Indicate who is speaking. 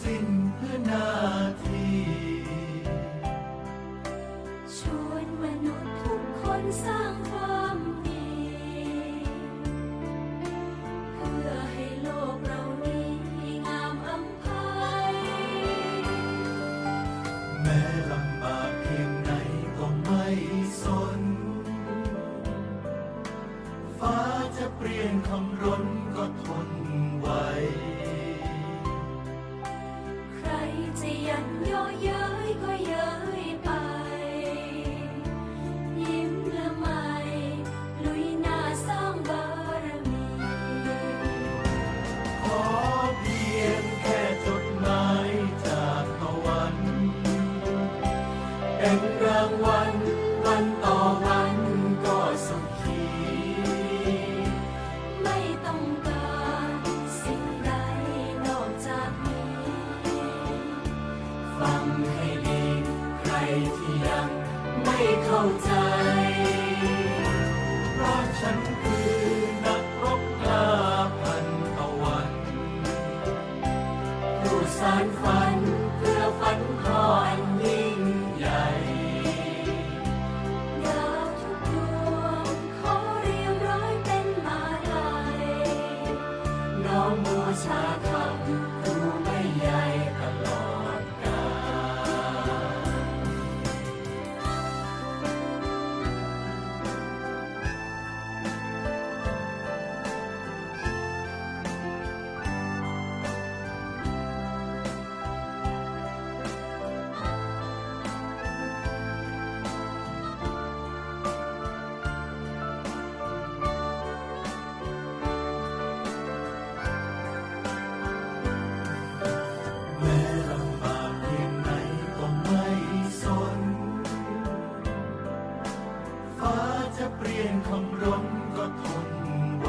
Speaker 1: สิ้นเพื่อนาที
Speaker 2: ชวนมนุษย์ทุกคนสร้างความดี เพื่อให้โลกเรานี้งามอำไพ
Speaker 1: แม้ลำบากเพียงไหนก็ไม่สน ฟ้าจะเปลี่ยนคำร้นก็ทนไหว เป็นรางวัลวันต่อ
Speaker 2: วันก็ส
Speaker 1: ุขี
Speaker 2: ไม่ต้องการสิ่งนอกจากนี้ ฟังให้ดี ใครที่ยังไม่เข้าใจ
Speaker 1: ราะฉันคือนักรบลาพันตวัน
Speaker 2: ผู้สานฝันเพื่อฝันคอย
Speaker 1: ฟ้าจะเปลี่ยนคำร้อก็ทนไว